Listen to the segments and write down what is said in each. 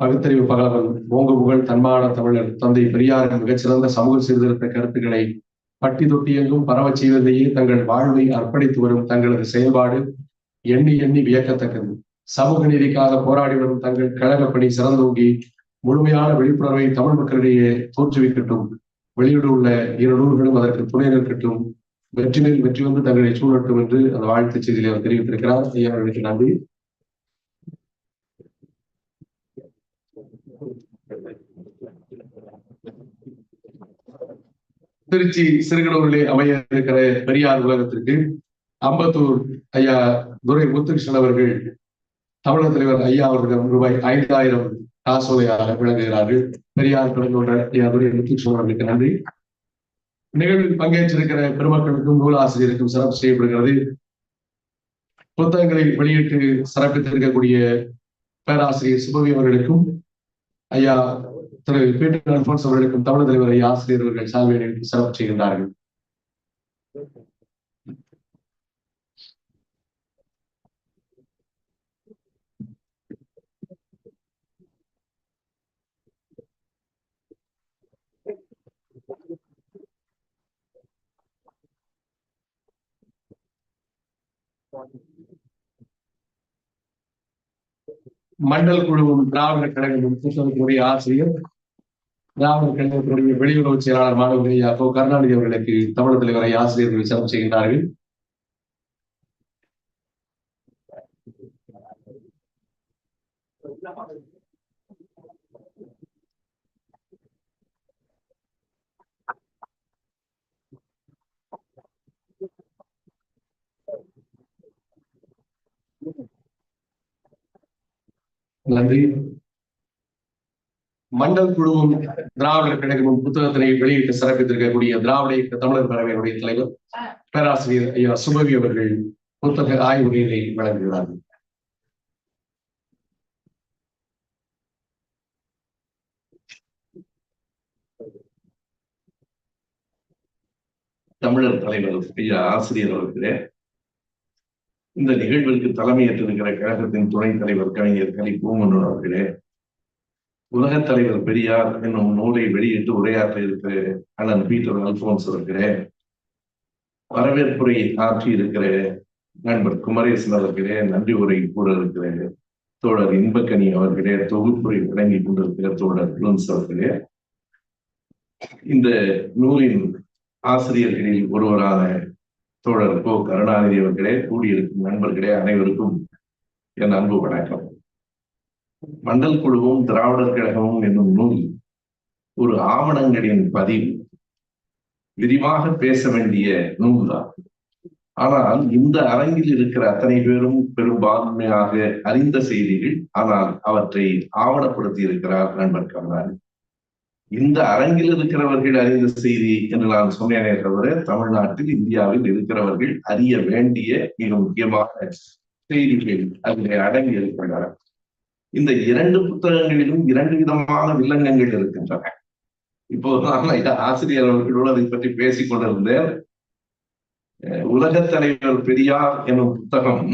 பகுத்தறிவு பகலவன் ஓங்கு புகழ் தன்மான தமிழர் தந்தை பெரியாரின் மிகச்சிறந்த சமூக சீர்திருத்த கருத்துக்களை பட்டி தொட்டியெங்கும் பரவச் செய்வதையே தங்கள் வாழ்வை அர்ப்பணித்து வரும் தங்களது செயல்பாடு எண்ணி எண்ணி வியக்கத்தக்கது. சமூக நீதிக்காக போராடி வரும் தங்கள் கழகப்பணி சிறந்தோங்கி முழுமையான விழிப்புணர்வை தமிழ் மக்களிடையே தோற்றுவிக்கட்டும். வெளியிட உள்ள இரு நூல்களும் அதற்கு துணை நிற்கட்டும். வெற்றி மேல் வெற்றி வந்து தங்களை சூழட்டும் என்று அந்த வாழ்த்து செய்தியில் அவர் தெரிவித்திருக்கிறார். ஐயா நன்றி. திருச்சி சிறுகடூரிலே அமைய இருக்கிற பெரியார் உலகத்திற்கு அம்பத்தூர் ஐயா துரை முத்துகிருஷ்ணன் அவர்கள் தமிழக தலைவர் ஐயா அவர்களிடம் ரூபாய் ஐந்தாயிரம் காசோலையாக விளங்குகிறார்கள். பெரியார் கலந்து ஐயா துரை முத்துகிருஷ்ணன் அவர்களுக்கு நன்றி. நிகழ்வில் பங்கேற்றிருக்கிற பெருமக்களுக்கும் நூலாசிரியருக்கும் சிறப்பு செய்யப்படுகிறது. புத்தகங்களை வெளியிட்டு சிறப்பித்திருக்கக்கூடிய பேராசிரியர் சுபவி அவர்களுக்கும் ஐயா திரு பீட்டர் அல்போன்ஸ் அவர்களுக்கும் தமிழ் தலைவர் ஐயா ஆசிரியர் அவர்கள் சால்வை சிறப்பு செய்கின்றார்கள். மண்டல் குழுவும் திராவிட கழகமும் புத்தகத்துடைய ஆசிரியர் திராவிடர் கழகத்தினுடைய வெளியுறவு செயலாளர் மாணவர்களை அப்போ கருணாநிதி அவர்களுக்கு தமிழ் தலைவரை ஆசிரியர்கள் சிறப்பு செய்கின்றார்கள். நன்றி. மங்கள் குழுவும் திராவிடர் கழகமும் புத்தகத்தினை வெளியிட்டு சிறப்பித்திருக்கக்கூடிய திராவிட இயக்க தமிழர் பேரவையினுடைய தலைவர் பேராசிரியர் ஐயா சுபவி அவர்கள் புத்தக ஆய்வுரையை வழங்குகிறார்கள். தமிழர் தலைவர் ஐயா ஆசிரியர் அவர்களே இந்த நிகழ்விற்கு தலைமையேற்றிருக்கிற கழகத்தின் துணைத் தலைவர் கவிஞர் கலி பூமன்னூர் அவர்களே உலகத் தலைவர் பெரியார் என்னும் நூலை வெளியிட்டு உரையாற்ற இருக்கிற அண்ணன் பீட்டர் அல்போன்ஸ் இருக்கிறேன் வரவேற்புரை ஆற்றி இருக்கிற நண்பர் குமரேசன் அவர்களே நன்றி உரை கூற இருக்கிற தோழர் இன்பக்கனி அவர்களே தொகுப்புரை வழங்கி கொண்டிருக்கிற தோழர் பிளன்ஸ் அவர்களே இந்த நூலின் ஆசிரியர்களில் ஒருவரான தோழர் கோ கருணாநிதி அவர்களே கூடியிருக்கும் நண்பர்களே அனைவருக்கும் என் அன்பு வணக்கம். மண்டல் குழுவும் திராவிடர் கழகமும் என்னும் நூல் ஒரு ஆவணங்களின் பதிவு. விரிவாக பேச வேண்டிய நூல்தான். ஆனால் இந்த அரங்கில் இருக்கிற அத்தனை பேரும் பெரும்பான்மையாக அறிந்த செய்திகள் ஆனால் அவற்றை ஆவணப்படுத்தி இருக்கிறார் நண்பர் கருணாநிதி இந்த அரங்கில் இருக்கிறவர்கள் அறிந்த செய்தி என்று நான் சொன்னேனே தவிர தமிழ்நாட்டில் இந்தியாவில் இருக்கிறவர்கள் அறிய வேண்டிய மிக முக்கியமான செய்திகள் அதில் அடங்கி இருக்கின்றன இந்த இரண்டு புத்தகங்களிலும் இரண்டு விதமான வில்லங்கங்கள் இருக்கின்றன. இப்போது நான் ஆசிரியர் அவர்களோடு அதை பற்றி பேசிக் கொண்டிருந்தேன். உலகத் தலைவர் பெரியார் எனும் புத்தகம்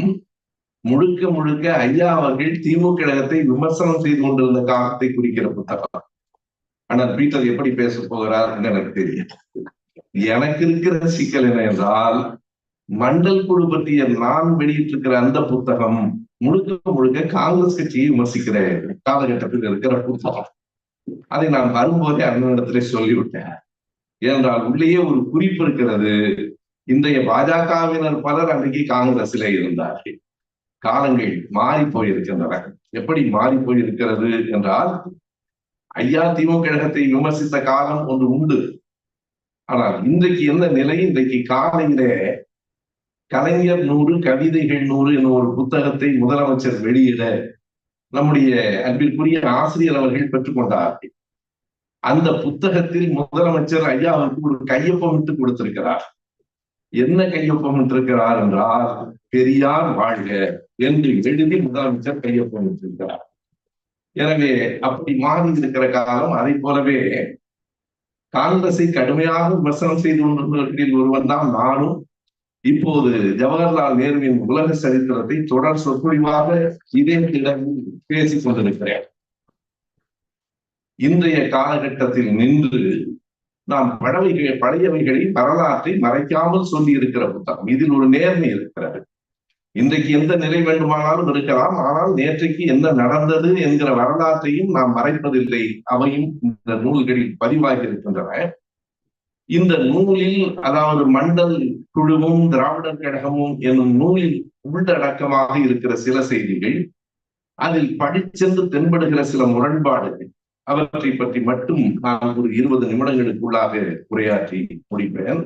முழுக்க முழுக்க ஐயா அவர்கள் திமுக கழகத்தை விமர்சனம் செய்து கொண்டிருந்த காலத்தை குறிக்கிற புத்தகம். ஆனால் பீட்டர் எப்படி பேச போகிறார் என்று எனக்கு தெரியும் எனக்கு இருக்கிற சிக்கல் என்ன என்றால் மண்டல் குழு பற்றிய நான் வெளியிட்டிருக்கிற அந்த புத்தகம் முழுக்க முழுக்க காங்கிரஸ் கட்சியை விமர்சிக்கிற காலகட்டத்தில் இருக்கிற புத்தகம் அதை நான் வரும்போதே அண்ணனிடத்திலே சொல்லிவிட்டேன். ஏனென்றால் உள்ளேயே ஒரு குறிப்பு இருக்கிறது. இன்றைய பாஜகவினர் பலர் அன்றைக்கு காங்கிரஸிலே இருந்தார்கள். காலங்கள் மாறி போயிருக்கின்றன எப்படி மாறி போயிருக்கிறது என்றால் ஐயா திமுக கழகத்தை விமர்சித்த காலம் ஒன்று உண்டு. ஆனால் இன்றைக்கு என்ன நிலை? இன்றைக்கு காலையிலே கலைஞர் நூறு கவிதைகள் நூறு என்ற ஒரு புத்தகத்தை முதலமைச்சர் வெளியிட நம்முடைய அன்பிற்குரிய ஆசிரியர் அவர்கள் பெற்றுக்கொண்டார்கள். அந்த புத்தகத்தில் முதலமைச்சர் ஐயாவுக்கு ஒரு கையொப்பமிட்டு கொடுத்திருக்கிறார். என்ன கையொப்பமிட்டிருக்கிறார் என்றால் பெரியார் வாழ்க என்று எழுதி முதலமைச்சர் கையொப்பம் கையொப்பமிட்டிருக்கிறார் எனவே அப்படி மாறி இருக்கிற காலம் அதை போலவே காங்கிரஸை கடுமையாக விமர்சனம் செய்து கொண்டிருந்தவர்களில் ஒருவன் தான் நானும் இப்போது ஜவஹர்லால் நேருவின் உலக சரித்திரத்தை தொடர் சொற்பொழிவாக இதே கிடமில் பேசிக் கொண்டிருக்கிறேன். இன்றைய காலகட்டத்தில் நின்று நாம் பழவைகள் பழையவைகளை வரலாற்றை மறைக்காமல் சொல்லி இருக்கிற புத்தகம். இதில் ஒரு நேர்மை இருக்கிறது. இன்றைக்கு எந்த நிலை வேண்டுமானாலும் இருக்கலாம். ஆனால் நேற்றைக்கு என்ன நடந்தது என்கிற வரலாற்றையும் நாம் மறைப்பதில்லை. அவையும் இந்த நூல்களில் பதிவாகி இருக்கின்றன. இந்த நூலில் அதாவது மண்டல் குழுவும் திராவிடர் கழகமும் என்னும் நூலில் உள்ளடக்கமாக இருக்கிற சில செய்திகள் அதில் படிச்சென்று தென்படுகிற சில முரண்பாடுகள் அவற்றை பற்றி மட்டும் நான் ஒரு இருபது நிமிடங்களுக்குள்ளாக உரையாற்றி முடிப்பேன்.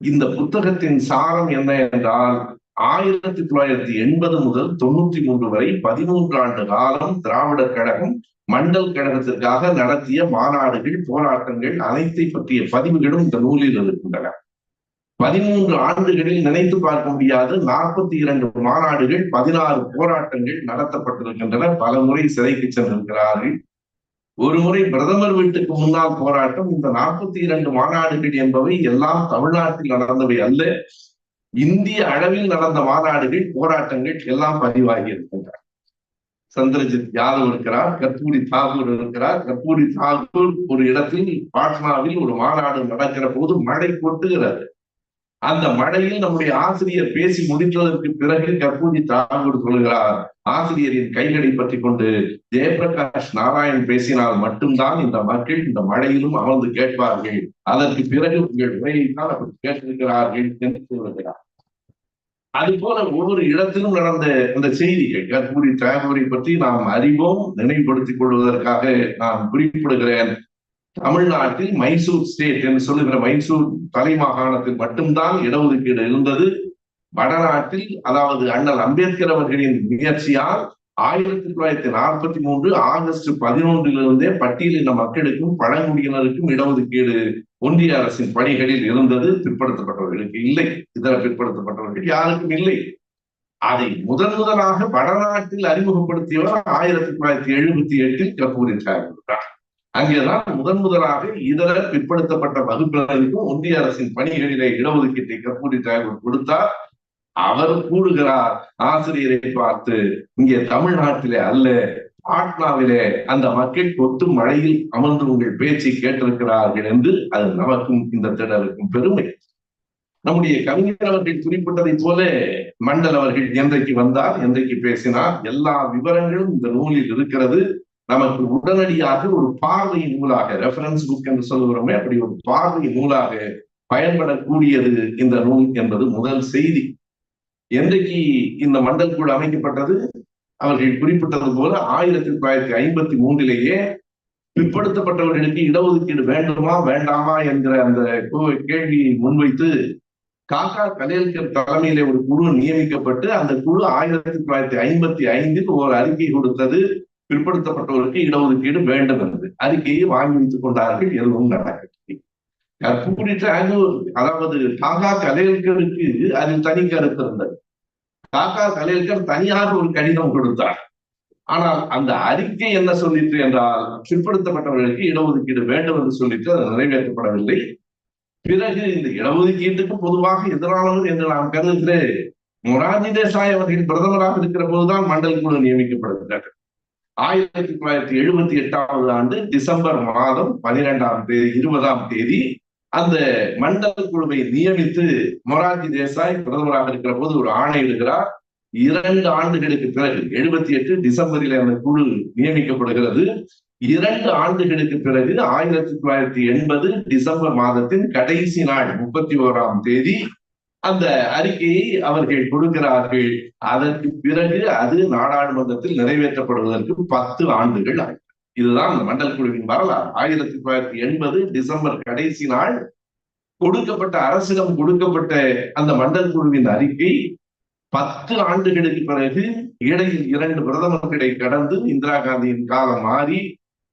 இந்த புத்தகத்தின் சாரம் என்ன என்றால் ஆயிரத்தி தொள்ளாயிரத்தி எண்பது முதல் தொண்ணூத்தி மூன்று வரை பதிமூன்று ஆண்டு காலம் திராவிடர் கழகம் மண்டல் கழகத்திற்காக நடத்திய மாநாடுகள் போராட்டங்கள் அனைத்தை பற்றிய பதிவுகளும் இந்த நூலில் இருக்கின்றன. பதிமூன்று ஆண்டுகளில் நினைத்து பார்க்க முடியாத நாற்பத்தி இரண்டு மாநாடுகள் பதினாறு போராட்டங்கள் நடத்தப்பட்டிருக்கின்றன. பல முறை சிறைக்கு சென்றிருக்கிறார்கள். ஒரு முறை பிரதமர் வீட்டுக்கு முன்னால் போராட்டம் இந்த நாற்பத்தி இரண்டு மாநாடுகள் என்பவை எல்லாம் தமிழ்நாட்டில் நடந்தவை அல்ல. இந்திய அளவில் நடந்த மாநாடுகள் போராட்டங்கள் எல்லாம் பதிவாகி இருக்கின்றன. சந்திரஜித் யாதவ் இருக்கிறார்? கற்பூரி தாகூர் இருக்கிறார். கற்பூரி தாகூர் ஒரு இடத்தில் பாட்னாவில் ஒரு மாநாடு நடக்கிற போது மழை கொட்டுகிறது. அந்த மழையில் நம்முடைய ஆசிரியர் பேசி முடித்ததற்கு பிறகு கற்பூரி தாகூர் சொல்கிறார் ஆசிரியரின் கைகளை பற்றி கொண்டு ஜெயபிரகாஷ் நாராயண் பேசினால் மட்டும்தான் இந்த மக்கள் இந்த மழையிலும் அமர்ந்து கேட்பார்கள். அதற்கு பிறகு உங்கள் உரையை தான் அப்படி கேட்டிருக்கிறார்கள் என்று சொல்கிறார் அது போல ஒவ்வொரு இடத்திலும் நடந்த அந்த செய்திகள் கற்பூரி தாய்மொழி பற்றி நாம் அறிவோம் நினைவுபடுத்திக் கொள்வதற்காக நான் குறிப்பிடுகிறேன். தமிழ்நாட்டில் மைசூர் ஸ்டேட் என்று சொல்லுகிற மைசூர் தலைமாகாணத்தில் மட்டும்தான் இடஒதுக்கீடு இருந்தது. வடநாட்டில் அதாவது அண்ணல் அம்பேத்கர் அவர்களின் முயற்சியால் ஆயிரத்தி தொள்ளாயிரத்தி நாற்பத்தி மூன்று ஆகஸ்ட் பதினொன்றிலிருந்தே பட்டியலின மக்களுக்கும் பழங்குடியினருக்கும் இடஒதுக்கீடு ஒன்றிய அரசின் பணிகளில் இருந்தது பிற்படுத்தப்பட்டவர்களுக்கு இல்லை இதர பிற்படுத்தப்பட்டவர்கள் யாருக்கும் இல்லை. அதை முதன் முதலாக வடநாட்டில் அறிமுகப்படுத்தியவர் ஆயிரத்தி தொள்ளாயிரத்தி எழுபத்தி எட்டில் கபூரி சார் அங்கேதான் முதன் முதலாக இதர பிற்படுத்தப்பட்ட வகுப்பினருக்கும் ஒன்றிய அரசின் பணிகளிலே இடஒதுக்கீட்டை கற்பூரி தாகூர் கொடுத்தார். அவர் கூடுகிறார் ஆசிரியரை பார்த்து இங்கே தமிழ்நாட்டிலே அல்ல பாட்னாவிலே அந்த மக்கள் கொத்து மழையில் அமர்ந்து உங்கள் பேச்சை கேட்டிருக்கிறார்கள் என்று அது நமக்கும் இந்த திடலுக்கும் பெருமை. நம்முடைய கவிஞர் அவர்கள் குறிப்பிட்டதை போல மண்டல் அவர்கள் என்றைக்கு வந்தார் என்றைக்கு பேசினார் எல்லா விவரங்களும் இந்த நூலில் இருக்கிறது. நமக்கு உடனடியாக ஒரு பார்வை நூலாக ரெஃபரன்ஸ் புக் என்று சொல்லுகிறோமே அப்படி ஒரு பார்வை நூலாக பயன்படக்கூடியது இந்த நூல் என்பது முதல் செய்தி. என்றைக்கு இந்த மண்டல் குழு அமைக்கப்பட்டது? அவர்கள் குறிப்பிட்டது போல ஆயிரத்தி தொள்ளாயிரத்தி ஐம்பத்தி மூன்றிலேயே பிற்படுத்தப்பட்டவர்களுக்கு இடஒதுக்கீடு வேண்டுமா வேண்டாமா என்கிற அந்த கேள்வியை முன்வைத்து காக்கா கலேல்கர் தலைமையிலே ஒரு குழு நியமிக்கப்பட்டு அந்த குழு ஆயிரத்தி தொள்ளாயிரத்தி ஐம்பத்தி ஐந்தில் ஒரு அறிக்கை கொடுத்தது பிற்படுத்தப்பட்டவருக்கு இடஒதுக்கீடு வேண்டும் என்று. அறிக்கையை வாங்கி வைத்துக் கொண்டார்கள் எதுவும் நடக்கவில்லை. கற்பூரி அதாவது காக்கா கலேல்கருக்கு அதில் தனி கருத்து இருந்தது. காக்கா கலேல்கர் தனியாக ஒரு கடிதம் கொடுத்தார். ஆனால் அந்த அறிக்கை என்ன சொல்லிட்டு என்றால் பிற்படுத்தப்பட்டவர்களுக்கு இடஒதுக்கீடு வேண்டும் என்று சொல்லிட்டு அது நிறைவேற்றப்படவில்லை. பிறகு இந்த இடஒதுக்கீட்டுக்கு பொதுவாக எதிரானவர் என்று நாம் கருதுகிறேன் மொராஜி தேசாய் அவர்கள் பிரதமராக இருக்கிற போதுதான் மண்டல் குழு நியமிக்கப்படுகிறார் ஆயிரத்தி தொள்ளாயிரத்தி எழுபத்தி எட்டாவது ஆண்டு டிசம்பர் மாதம் பனிரெண்டாம் தேதி இருபதாம் தேதி அந்த மண்டல் குழுவை நியமித்து மொராஜி தேசாய் பிரதமராக இருக்கிற போது ஒரு ஆணையிடுகிறார் இரண்டு ஆண்டுகளுக்கு பிறகு எழுபத்தி எட்டு டிசம்பரில் அந்த குழு நியமிக்கப்படுகிறது. இரண்டு ஆண்டுகளுக்கு பிறகு ஆயிரத்தி தொள்ளாயிரத்தி எண்பது டிசம்பர் மாதத்தின் கடைசி நாள் முப்பத்தி ஓராம் தேதி அந்த அறிக்கையை அவர்கள் கொடுக்கிறார்கள். அதற்கு பிறகு அது நாடாளுமன்றத்தில் நிறைவேற்றப்படுவதற்கு பத்து ஆண்டுகள் ஆகும். இதுதான் அந்த மண்டல் குழுவின் வரலாறு. ஆயிரத்தி தொள்ளாயிரத்தி எண்பது டிசம்பர் கடைசி நாள் கொடுக்கப்பட்ட அரசிடம் கொடுக்கப்பட்ட அந்த மண்டல் குழுவின் அறிக்கை பத்து ஆண்டுகளுக்கு பிறகு இடையில் இரண்டு பிரதமர்களை கடந்து இந்திரா காந்தியின் காலம் மாறி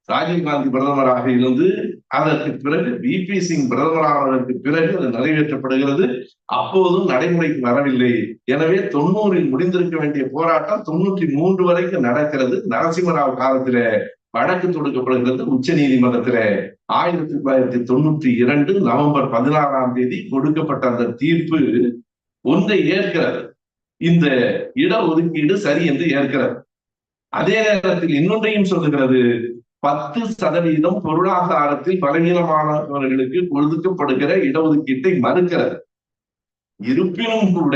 ராஜீவ்காந்தி பிரதமராக இருந்து அதற்கு பிறகு பிபி பி சிங் பிரதமரானதற்கு பிறகு அது நிறைவேற்றப்படுகிறது. அப்போதும் நடைமுறைக்கு வரவில்லை. எனவே தொண்ணூறில் முடிந்திருக்க வேண்டிய போராட்டம் தொண்ணூற்றி மூன்று வரைக்கும் நடக்கிறது. நரசிம்மராவ் காலத்தில வழக்கு தொடுக்கப்படுகிறது உச்ச நீதிமன்றத்தில ஆயிரத்தி தொள்ளாயிரத்தி தொண்ணூத்தி இரண்டு நவம்பர் பதினாறாம் தேதி கொடுக்கப்பட்ட அந்த தீர்ப்பு ஒன்றை ஏற்கிறது. இந்த இட ஒதுக்கீடு சரி என்று ஏற்கிறது. அதே நேரத்தில் இன்னொன்றையும் சொல்லுகிறது. பத்து சதவீதம் பொருளாதாரத்தில் பலவீனமானவர்களுக்கு ஒதுக்கப்படுகிற இடஒதுக்கீட்டை மறுக்கிறது. இருப்பினும் கூட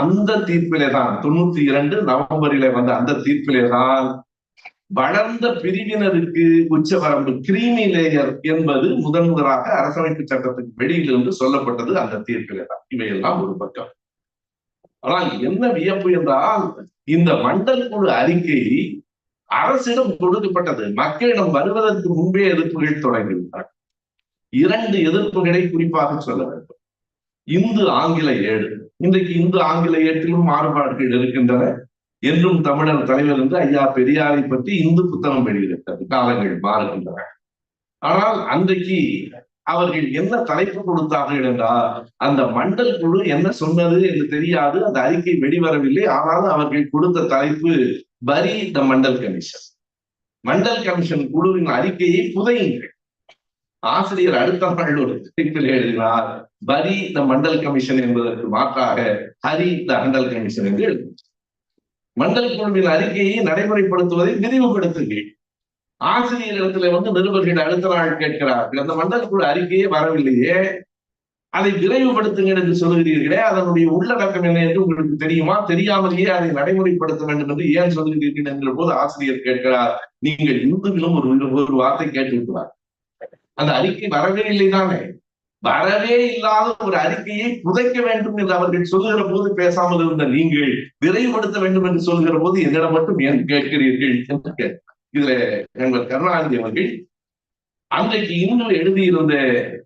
அந்த தீர்ப்பிலே தான் தொண்ணூத்தி இரண்டு நவம்பரிலே வந்த அந்த தீர்ப்பிலே தான் வளர்ந்த பிரிவினருக்கு உச்சவரம்பு கிரீமி லேயர் என்பது முதன் முதலாக அரசமைப்பு சட்டத்துக்கு வெளியிலிருந்து சொல்லப்பட்டது அந்த தீர்ப்புகள் தான். இவையெல்லாம் ஒரு பக்கம். ஆனால் என்ன வியப்பு என்றால் இந்த மண்டல் குழு அறிக்கை அரசிடம் கொடுக்கப்பட்டது. மக்களிடம் வருவதற்கு முன்பே எதிர்ப்புகள் தொடங்கிவிட்டன இரண்டு எதிர்ப்புகளை குறிப்பாக சொல்ல வேண்டும். இந்து ஆங்கில ஏடு. இன்றைக்கு இந்து ஆங்கில ஏட்டிலும் மாறுபாடுகள் இருக்கின்றன. என்றும் தமிழர் தலைவர் என்று ஐயா பெரியாரை பற்றி இந்து புத்தகம் வெளியிட்டது காலங்கள் மாறுகின்றன. ஆனால் அன்றைக்கு அவர்கள் என்ன தலைப்பு கொடுத்தார்கள் என்றால் அந்த மண்டல் குழு என்ன சொன்னது என்று தெரியாது அந்த அறிக்கை வெளிவரவில்லை. ஆனாலும் அவர்கள் கொடுத்த தலைப்பு bury the Mandal commission. Mandal commission குழுவின் அறிக்கையை புதையுங்கள். ஆசிரியர் அடுத்த நாள் ஒரு தலைப்பில் எழுதினார் பரி த மண்டல் கமிஷன் என்பதற்கு மாற்றாக ஹரி த மண்டல் கமிஷன் என்று எழுதினார். மண்டல் குழுவின் அறிக்கையை நடைமுறைப்படுத்துவதை விரிவுபடுத்துங்கள் ஆசிரியரிடத்துல வந்து நிருபர்கள் அடுத்த நாள் கேட்கிறார்கள். அந்த மண்டல் குழு அறிக்கையே வரவில்லையே. அதை விரைவுபடுத்துங்க என்று சொல்லுகிறீர்களே அதனுடைய உள்ளடக்கம் என்ன என்று உங்களுக்கு தெரியுமா? தெரியாமலேயே அதை நடைமுறைப்படுத்த வேண்டும் என்று ஏன் சொல்லுகிறீர்கள் என்ற போது ஆசிரியர் கேட்கிறார் நீங்கள் இந்துவிலும் ஒரு ஒரு வார்த்தை கேட்டிருக்கிறார் அந்த அறிக்கை வரவே இல்லை தானே வரவே இல்லாத ஒரு அறிக்கையை புதைக்க வேண்டும் என்று அவர்கள் சொல்லுகிற போது பேசாமல் இருந்த நீங்கள் விரைவுபடுத்த வேண்டும் என்று சொல்லுகிற போது என்னிடம் மட்டும் ஏன் கேட்கிறீர்கள் என்று இதுல எங்கள் கருணாநிதி அவர்கள் அன்றைக்கு இன்னும் எழுதியிருந்த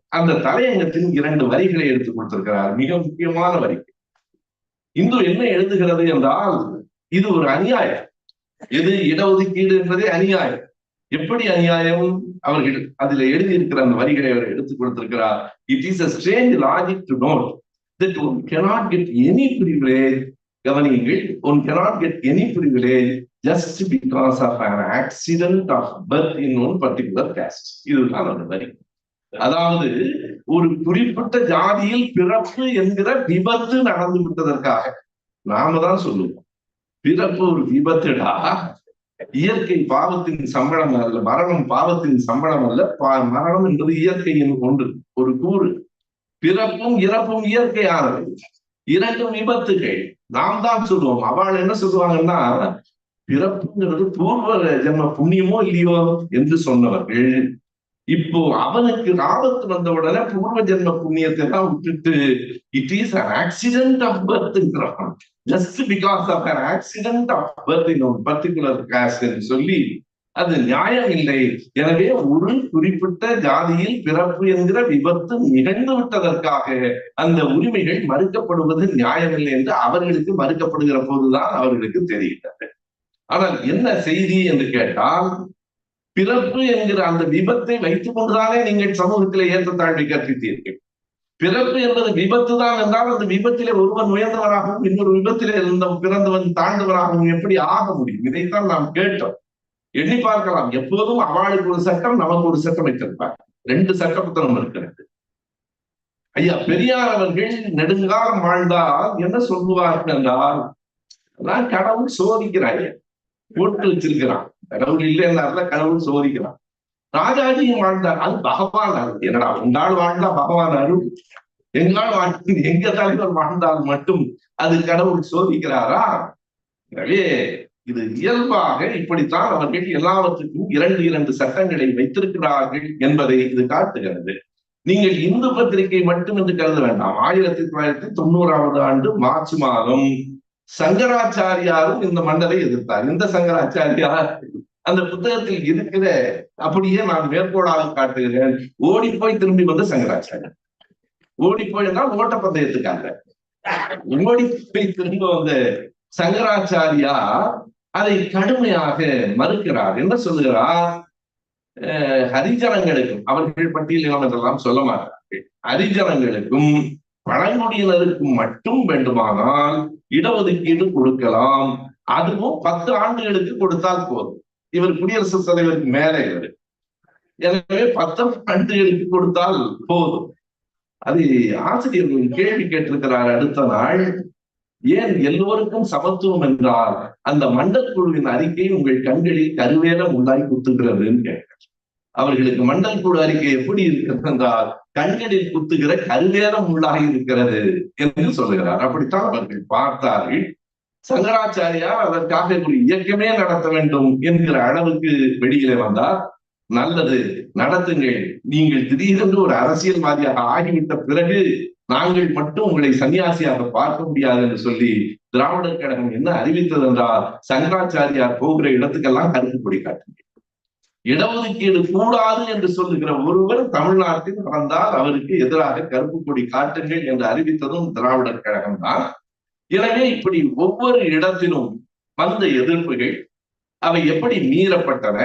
அந்த தலையங்கத்தின் இரண்டு வரிகளை எடுத்துக் கொடுத்திருக்கிறார். மிக முக்கியமான வரி. இந்து என்ன எழுதுகிறது என்றால் இது ஒரு அநியாயம். எது இடஒதுக்கீடு என்பதே அநியாயம். எப்படி அநியாயம் அவர்கள் அதுல எழுதியிருக்கிற அந்த வரிகளை அவர் எடுத்துக் கொடுத்திருக்கிறார். It is a strange logic to note that one cannot get any privilege கவனியுங்கள் one cannot get any privilege just because of an accident of birth in one particular caste இதுதான் அந்த வரி. அதாவது ஒரு குறிப்பிட்ட ஜாதியில் பிறப்பு என்கிற விபத்து நடந்து விட்டதற்காக நாம தான் சொல்லுவோம். பிறப்பு ஒரு விபத்துடா? இயற்கை பாவத்தின் சம்பளம் அல்ல மரணம் பாவத்தின் சம்பளம் அல்ல மரணம் என்பது இயற்கையின் ஒன்று ஒரு கூறு. பிறப்பும் இறப்பும் இயற்கையானது இரண்டும் விபத்துகள். நாம் தான் சொல்லுவோம். அவள் என்ன சொல்லுவாங்கன்னா பிறப்புங்கிறது பூர்வ ஜென்ம புண்ணியமோ இல்லையோ? என்று சொன்னவர்கள். இப்போ அவனுக்கு ஆபத்து வந்த உடனே பூர்வ ஜென்ம புண்ணியத்தை தான் விட்டுட்டு it is an accident of பர்த்ங்கிறான் just because of an accident of birth in particular caste என்று சொல்லி அது நியாயம் இல்லை. எனவே ஒரு குறிப்பிட்ட ஜாதியில் பிறப்பு என்கிற விபத்து நிகழ்ந்து விட்டதற்காக அந்த உரிமைகள் மறுக்கப்படுவது நியாயமில்லை என்று அவர்களுக்கு மறுக்கப்படுகிற போதுதான் அவர்களுக்கு தெரிகிறது. ஆனால் என்ன செய்தி என்று கேட்டால் பிறப்பு என்கிற அந்த விபத்தை வைத்துக் கொண்டுதானே நீங்கள் சமூகத்தில் ஏற்றத்தாழ்வை கற்பித்தீர்கள். பிறப்பு என்பது விபத்து தான் என்றால் அந்த விபத்திலே ஒருவன் உயர்ந்தவராகவும் இன்னொரு விபத்திலே இருந்த பிறந்தவன் தாழ்ந்தவராகவும் எப்படி ஆக முடியும்? இதைத்தான் நாம் கேட்டோம். எண்ணி பார்க்கலாம். எப்போதும் அவளுக்கு ஒரு சட்டம் நமக்கு ஒரு சட்டம் வைத்திருப்பார். ரெண்டு சட்ட புத்தகம் இருக்கிறது. ஐயா பெரியார் அவர்கள் நெடுங்காலம் வாழ்ந்தால் என்ன சொல்லுவார்கள் என்றால் நான் கடவுள் சோதிக்கிறாய். போட்டு வச்சிருக்கிறான். கடவுள் இல்லைன்னால கடவுள் சோதிக்கிறான். ராஜாஜியும் வாழ்ந்தார். அது பகவான் அருள் என்னடா உண்டாள் வாழ்ந்தா பகவான் அருள். எங்கால் வாழ்ந்து எங்க தலைவர் வாழ்ந்தால் மட்டும் அது கடவுள் சோதிக்கிறாரா? எனவே இது இயல்பாக இப்படித்தான் அவர்கள் எல்லாவற்றுக்கும் இரண்டு இரண்டு சட்டங்களை வைத்திருக்கிறார்கள் என்பதை இது காட்டுகிறது. நீங்கள் இந்து பத்திரிகை மட்டும் என்று கருத வேண்டாம். ஆயிரத்தி தொள்ளாயிரத்தி தொண்ணூறாவது ஆண்டு மார்ச் மாதம் சங்கராச்சாரியாரும் இந்த மன்னரை எதிர்த்தார். இந்த சங்கராச்சாரியார்? அந்த புத்தகத்தில் இருக்கிற அப்படியே நான் மேற்கோளாக காட்டுகிறேன். ஓடி போய் திரும்பி வந்து சங்கராச்சாரியர். ஓடி போய் என்றால் ஓட்டப்பந்தயத்துக்காக ஓடி போய் திரும்ப வந்து சங்கராச்சாரியா அதை கடுமையாக மறுக்கிறார். என்ன சொல்லுகிறார்? ஹரிஜனங்களுக்கும் அவர்கள் பட்டியலினம் என்றெல்லாம் சொல்ல மாட்டார்கள். ஹரிஜனங்களுக்கும் பழங்குடியினருக்கும் மட்டும் வேண்டுமானால் இடஒதுக்கீடு கொடுக்கலாம். அதுவும் பத்து ஆண்டுகளுக்கு கொடுத்தால் போதும். இவர் குடியரசுத் தலைவருக்கு மேலே இவர் எனவே பத்தம் பன்றிகளுக்கு கொடுத்தால் போதும். அது ஆசிரியர்கள் கேள்வி கேட்டிருக்கிறார் அடுத்த நாள். ஏன் எல்லோருக்கும் சமத்துவம் என்றால் அந்த மண்டல் குழுவின் அறிக்கை உங்கள் கண்களில் கருவேலம் உண்டாய் குத்துகிறதுன்னு கேட்டார். அவர்களுக்கு மண்டல் குழு அறிக்கை எப்படி இருக்கிறது என்றால் கண்களில் குத்துகிற கருவேலம் உள்ளாகி இருக்கிறது என்று சொல்லுகிறார் அப்படித்தான் அவர்கள் பார்த்தார்கள். சங்கராச்சாரியார் அதற்காக ஒரு இயக்கமே நடத்த வேண்டும் என்கிற அளவுக்கு வெளியிலே வந்தார். நல்லது நடத்துங்கள். நீங்கள் திடீரென்று ஒரு அரசியல்வாதியாக ஆகிவிட்ட பிறகு நாங்கள் மட்டும் உங்களை சன்னியாசியாக பார்க்க முடியாது என்று சொல்லி திராவிடர் கழகம் என்ன அறிவித்தது என்றால் சங்கராச்சாரியார் போகிற இடத்துக்கெல்லாம் கருத்து கொடி காட்டுங்கள். இடஒதுக்கீடு கூடாது என்று சொல்லுகிற ஒருவர் தமிழ்நாட்டில் நடந்தால் அவருக்கு எதிராக கருப்பு கொடி காட்டுங்கள் என்று அறிவித்ததும் திராவிடர் கழகம் தான் எனவே இப்படி ஒவ்வொரு இடத்திலும் வந்த எதிர்ப்புகள் அவை எப்படி மீறப்பட்டன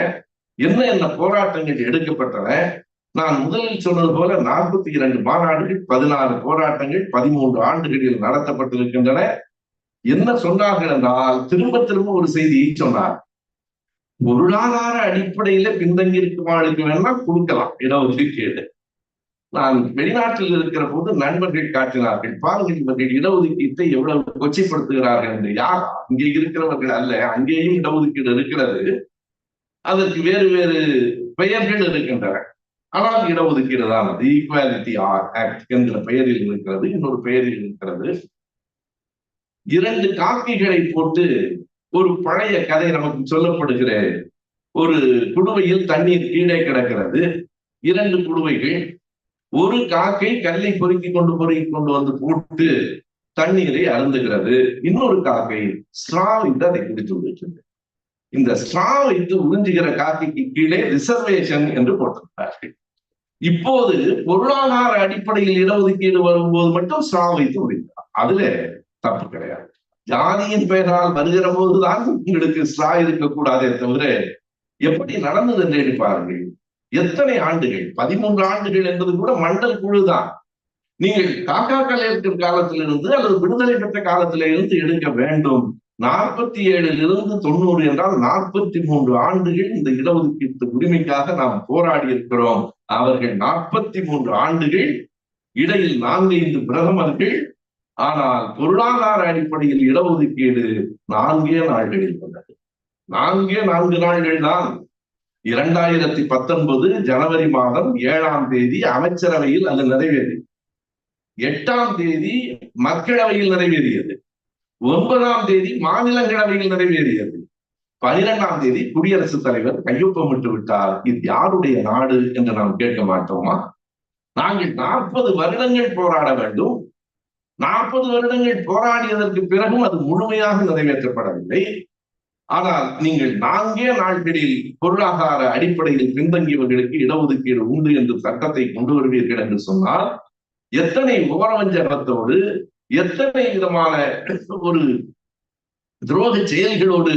என்ன என்ன போராட்டங்கள் எடுக்கப்பட்டன நான் முதலில் சொன்னது போல நாற்பத்தி இரண்டு மாநாடுகள் பதினாறு போராட்டங்கள் பதிமூன்று ஆண்டுகளில் நடத்தப்பட்டிருக்கின்றன. என்ன சொன்னார்கள் என்றால் திரும்ப திரும்ப ஒரு செய்தியை சொன்னார். பொருளாதார அடிப்படையில பின்தங்கி இருக்குமாளுக்கு வேணா கொடுக்கலாம் இடஒதுக்கீடு நான் வெளிநாட்டில் இருக்கிற போது நண்பர்கள் காட்டினார்கள் பாருங்கள் இவர்கள் இடஒதுக்கீட்டை எவ்வளவு கொச்சைப்படுத்துகிறார்கள் என்று. யார்? இங்கே இருக்கிறவர்கள் அல்ல. அங்கேயும் இடஒதுக்கீடு இருக்கிறது. அதற்கு வேறு வேறு பெயர்கள் இருக்கின்றன. ஆனால் இடஒதுக்கீடு தான் அது. ஈக்குவாலிட்டி ஆக்ட் என்கிற பெயரில் இருக்கிறது. இன்னொரு பெயரில் இருக்கிறது. இரண்டு காக்கிகளை போட்டு ஒரு பழைய கதை நமக்கு சொல்லப்படுகிற ஒரு குடுவையில் தண்ணீர் கீழே கிடக்கிறது. இரண்டு குடுவைகள் ஒரு காக்கை கல்லை பொறுக்கி கொண்டு பொறுக்கி கொண்டு வந்து போட்டு தண்ணீரை அருந்துகிறது. இன்னொரு காக்கை ஸ்ட்ரா வைத்து அதை குடித்து விடுகிறது இந்த ஸ்ட்ரா வைத்து உறிஞ்சுகிற காக்கைக்கு கீழே ரிசர்வேஷன் என்று போட்டிருந்தார்கள் இப்போது பொருளாதார அடிப்படையில் இடஒதுக்கீடு வரும்போது மட்டும் ஸ்ட்ரா வைத்து முடிந்தார் அதுல தப்பு கிடையாது. ஜாதியின் பெயரால் வருகிற போதுதான் உங்களுக்கு ஸ்ட்ரா இருக்கக்கூடாதே தவிர எப்படி நடந்தது என்று பாருங்கள் எத்தனை ஆண்டுகள்? பதிமூன்று ஆண்டுகள் என்பது கூட மண்டல் குழுதான் நீங்கள் காக்கா கலைஞர் காலத்திலிருந்து அல்லது விடுதலை பெற்ற காலத்திலிருந்து எடுக்க வேண்டும். நாற்பத்தி ஏழில் இருந்து தொண்ணூறு என்றால் நாற்பத்தி மூன்று ஆண்டுகள் இந்த இடஒதுக்கீட்டு உரிமைக்காக நாம் போராடி இருக்கிறோம் அவர்கள் நாற்பத்தி மூன்று ஆண்டுகள் இடையில் நான்கு ஐந்து பிரதமர்கள் ஆனால் பொருளாதார அடிப்படையில் இடஒதுக்கீடு நான்கே நாள்களில் வந்தது. நான்கே நான்கு நாள்கள் தான். இரண்டாயிரத்தி பத்தொன்பது ஜனவரி மாதம் ஏழாம் தேதி அமைச்சரவையில் அது நிறைவேறி எட்டாம் தேதி மக்களவையில் நிறைவேறியது. ஒன்பதாம் தேதி மாநிலங்களவையில் நிறைவேறியது. பனிரெண்டாம் தேதி குடியரசுத் தலைவர் கையொப்பமிட்டு விட்டார். இது யாருடைய நாடு என்று நாம் கேட்க மாட்டோமா? நாங்கள் நாற்பது வருடங்கள் போராட வேண்டும். நாற்பது வருடங்கள் போராடியதற்கு பிறகும் அது முழுமையாக நிறைவேற்றப்படவில்லை. ஆனால் நீங்கள் நான்கே நாட்களில் பொருளாதார அடிப்படையில் பின்தங்கியவர்களுக்கு இடஒதுக்கீடு உண்டு என்று சட்டத்தை கொண்டு வருவீர்கள் என்று சொன்னால் எத்தனை ஓரவஞ்சகத்தோடு எத்தனை விதமான ஒரு துரோக செயல்களோடு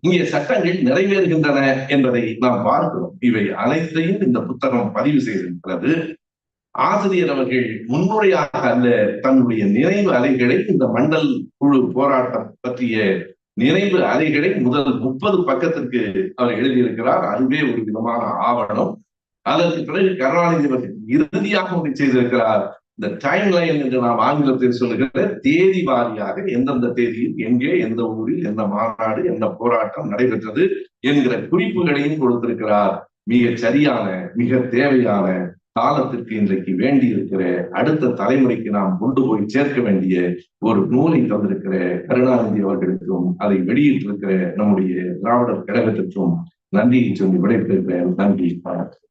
இங்கே சட்டங்கள் நிறைவேறுகின்றன என்பதை நாம் பார்க்கிறோம். இவை அனைத்தையும் இந்த புத்தகம் பதிவு செய்திருக்கிறது. ஆசிரியர் அவர்கள் முன்முறையாக அல்ல தன்னுடைய நினைவு அலைகளை இந்த மண்டல் குழு போராட்டம் பற்றிய நினைவு அறைகளை முதல் முப்பது பக்கத்திற்கு அவர் எழுதியிருக்கிறார். அதுவே ஒரு விதமான ஆவணம். அதற்கு பிறகு கருணாநிதி அவர்கள் இறுதியாக ஒன்று செய்திருக்கிறார். இந்த டைம் லைன் என்று நாம் ஆங்கிலத்தில் சொல்லுகிற தேதி வாரியாக எந்தெந்த தேதியில் எங்கே எந்த ஊரில் எந்த மாநாடு என்ன போராட்டம் நடைபெற்றது என்கிற குறிப்புகளையும் கொடுத்திருக்கிறார். மிக சரியான மிக தேவையான காலத்திற்கு இன்றைக்கு வேண்டி இருக்கிற அடுத்த தலைமுறைக்கு நாம் கொண்டு போய் சேர்க்க வேண்டிய ஒரு நூலை தந்திருக்கிற கருணாநிதி அவர்களுக்கும் அதை வெளியிட்டிருக்கிற நம்முடைய திராவிடர் கழகத்திற்கும் நன்றியை சொல்லி விடைபெறுகிறேன். நன்றி வணக்கம்.